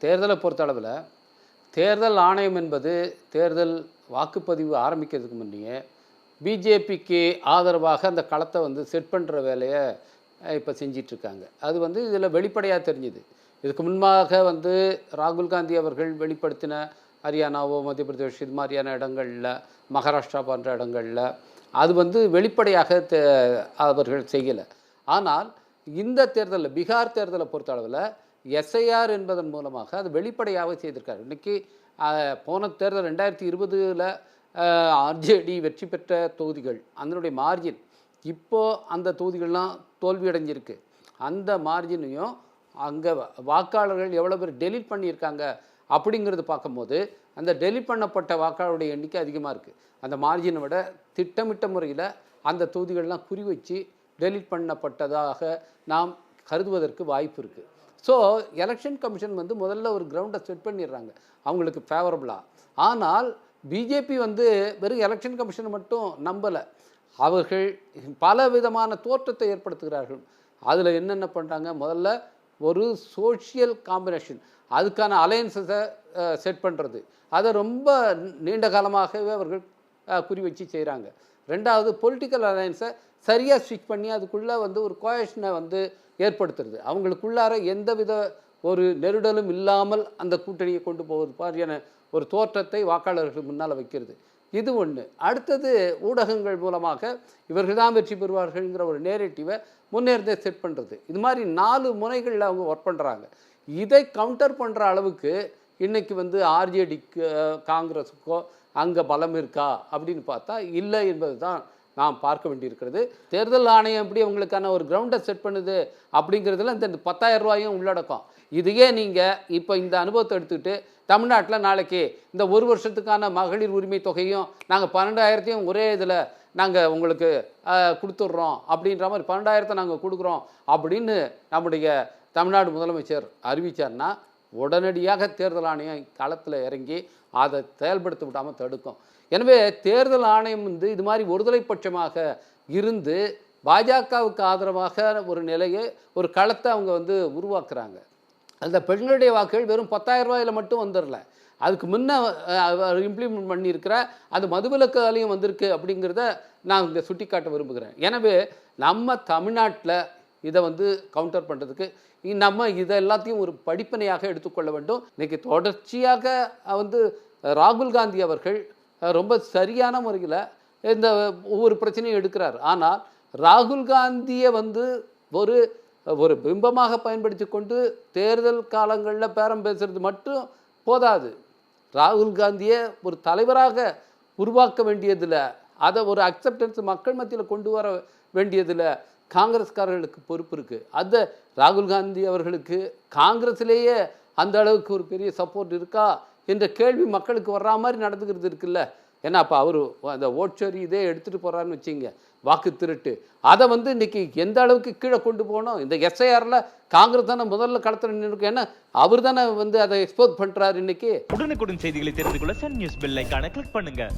தேர்தலை பொறுத்தளவில் தேர்தல் ஆணையம் என்பது தேர்தல் வாக்குப்பதிவு ஆரம்பிக்கிறதுக்கு முன்னே பிஜேபிக்கு ஆதரவாக அந்த களத்தை வந்து செட் பண்ணுற வேலையை இப்போ செஞ்சிட்ருக்காங்க. அது வந்து இதில் வெளிப்படையாக தெரிஞ்சுது. இதுக்கு முன்பாக வந்து ராகுல் காந்தி அவர்கள் வெளிப்படுத்தின ஹரியானாவோ மத்திய பிரதேஷ் இது மாதிரியான இடங்களில் மகாராஷ்டிரா போன்ற இடங்களில் அது வந்து வெளிப்படையாக தே- அவர்கள் செய்யலை. ஆனால் இந்த தேர்தலில் பீகார் தேர்தலை பொறுத்த அளவில் எஸ்ஐஆர் என்பதன் மூலமாக அது வெளிப்படையாக செய்திருக்கார். இன்னைக்கு போன தேர்தல் ரெண்டாயிரத்தி இருபதில் ஆர்ஜேடி வெற்றி பெற்ற தொகுதிகள் அதனுடைய மார்ஜின் இப்போ அந்த தொகுதிகள்லாம் தோல்வியடைஞ்சிருக்கு அந்த மார்ஜினையும் அங்கே வாக்காளர்கள் எவ்வளோ பேர் டெலிட் பண்ணியிருக்காங்க அப்படிங்கிறது பார்க்கும்போது அந்த டெலிட் பண்ணப்பட்ட வாக்காளருடைய எண்ணிக்கை அதிகமாக இருக்குது அந்த மார்ஜினை விட திட்டமிட்ட முறையில் அந்த தொகுதிகள்லாம் குறி வச்சு டெலீட் பண்ணப்பட்டதாக நாம் கருதுவதற்கு வாய்ப்பு இருக்குது ஸோ எலெக்ஷன் கமிஷன் வந்து முதல்ல ஒரு கிரவுண்டை செட் பண்ணிடுறாங்க. அவங்களுக்கு ஃபேவரபுளாக ஆனால் பிஜேபி வந்து வெறும் எலெக்ஷன் கமிஷனை மட்டும் நம்பலை. அவர்கள் பல விதமான தோற்றத்தை ஏற்படுத்துகிறார்கள். அதில் என்னென்ன பண்ணுறாங்க முதல்ல ஒரு சோஷியல் காம்பினேஷன் அதுக்கான அலையன்ஸை செட் பண்ணுறது அதை ரொம்ப நீண்ட காலமாகவே அவர்கள் குறி வச்சு செய்கிறாங்க ரெண்டாவது பொலிட்டிக்கல் அலையன்ஸை சரியாக ஸ்விட்ச் பண்ணி அதுக்குள்ளே வந்து ஒரு கோயஷனை வந்து ஏற்படுத்துறது. அவங்களுக்குள்ளார எந்த வித ஒரு நெருடலும் இல்லாமல் அந்த கூட்டணியை கொண்டு போவது மாதிரியான ஒரு தோற்றத்தை வாக்காளர்கள் முன்னால் வைக்கிறது. இது ஒன்று அடுத்தது ஊடகங்கள் மூலமாக இவர்கள் தான் வெற்றி பெறுவார்கள்ங்கிற ஒரு நேரேட்டிவை முன்னேறதே செட் பண்ணுறது இது மாதிரி நாலு முனைகளில் அவங்க ஒர்க் பண்ணுறாங்க இதை கவுண்டர் பண்ணுற அளவுக்கு இன்றைக்கி வந்து ஆர்ஜேடிக்கு காங்கிரஸுக்கோ அங்கே பலம் இருக்கா அப்படின்னு பார்த்தா இல்லை என்பது தான் நாம் பார்க்க வேண்டியிருக்கிறது. தேர்தல் ஆணையம் எப்படி அவங்களுக்கான ஒரு கிரவுண்டை செட் பண்ணுது அப்படிங்கிறதுல இந்த பத்தாயிரம் ரூபாயும் உள்ளடக்கம். இதையே நீங்கள் இப்போ இந்த அனுபவத்தை எடுத்துக்கிட்டு தமிழ்நாட்டில் நாளைக்கு இந்த ஒரு வருஷத்துக்கான மகளிர் உரிமை தொகையும் நாங்கள் பன்னெண்டாயிரத்தையும் ஒரே இதில் நாங்கள் உங்களுக்கு கொடுத்துட்றோம் அப்படின்ற மாதிரி பன்னெண்டாயிரத்தை நாங்கள் கொடுக்குறோம் அப்படின்னு நம்முடைய தமிழ்நாடு முதலமைச்சர் அறிவித்தார்னா உடனடியாக தேர்தல் ஆணையம் களத்தில் இறங்கி அதை செயல்படுத்த விடாமல் தடுக்கும். எனவே தேர்தல் ஆணையம் வந்து இது மாதிரி ஒருதலை பட்சமாக இருந்து பாஜகவுக்கு ஆதரவாக ஒரு நிலையை ஒரு களத்தை அவங்க வந்து உருவாக்குறாங்க. அந்த பெண்களுடைய வாக்குகள் வெறும் பத்தாயிரம் ரூபாயில் மட்டும் வந்துடல அதுக்கு முன்ன இம்ப்ளிமெண்ட் பண்ணியிருக்கிற அது மதுவிலக்காலையும் வந்திருக்கு அப்படிங்கிறத நான் இங்கே சுட்டிக்காட்ட விரும்புகிறேன். எனவே நம்ம தமிழ்நாட்டில் இதை வந்து கவுண்டர் பண்ணுறதுக்கு நம்ம இதை எல்லாத்தையும் ஒரு படிப்பினையாக எடுத்துக்கொள்ள வேண்டும். இன்றைக்கி தொடர்ச்சியாக வந்து ராகுல் காந்தி அவர்கள் ரொம்ப சரியான முறையில் இந்த ஒவ்வொரு பிரச்சனையும் எடுக்கிறார். ஆனால் ராகுல் காந்தியை வந்து ஒரு ஒரு பிம்பமாக பயன்படுத்தி கொண்டு தேர்தல் காலங்களில் பேரம் பேசுறது மட்டும் போதாது. ராகுல் காந்தியை ஒரு தலைவராக உருவாக்க வேண்டியதில் அதை ஒரு அக்செப்டன்ஸ் மக்கள் மத்தியில் கொண்டு வர வேண்டியதில் காங்கிரஸ்காரர்களுக்கு பொறுப்பு இருக்குது அதை ராகுல் காந்தி அவர்களுக்கு காங்கிரஸ்லேயே அந்த அளவுக்கு ஒரு பெரிய சப்போர்ட் இருக்கா என்ற கேள்வி மக்களுக்கு வர்ற மாதிரி நடந்துக்கிறது இருக்குல்ல. ஏன்னா அப்போ அவர் அந்த ஓட்சரி இதே எடுத்துகிட்டு போகிறாருன்னு வச்சிங்க வாக்கு திருட்டு. அதை வந்து இன்னைக்கு எந்த அளவுக்கு கீழே கொண்டு போகணும்? இந்த எஸ்ஐஆரில் காங்கிரஸ் தானே முதல்ல களத்தில் நின்று ஏன்னா அவர் தானே வந்து அதை எக்ஸ்போஸ் பண்ணுறாரு இன்னைக்கு. உடனுக்குடன் செய்திகளை தெரிந்து கொள்ள சன் நியூஸ் பெல் கிளிக் பண்ணுங்கள்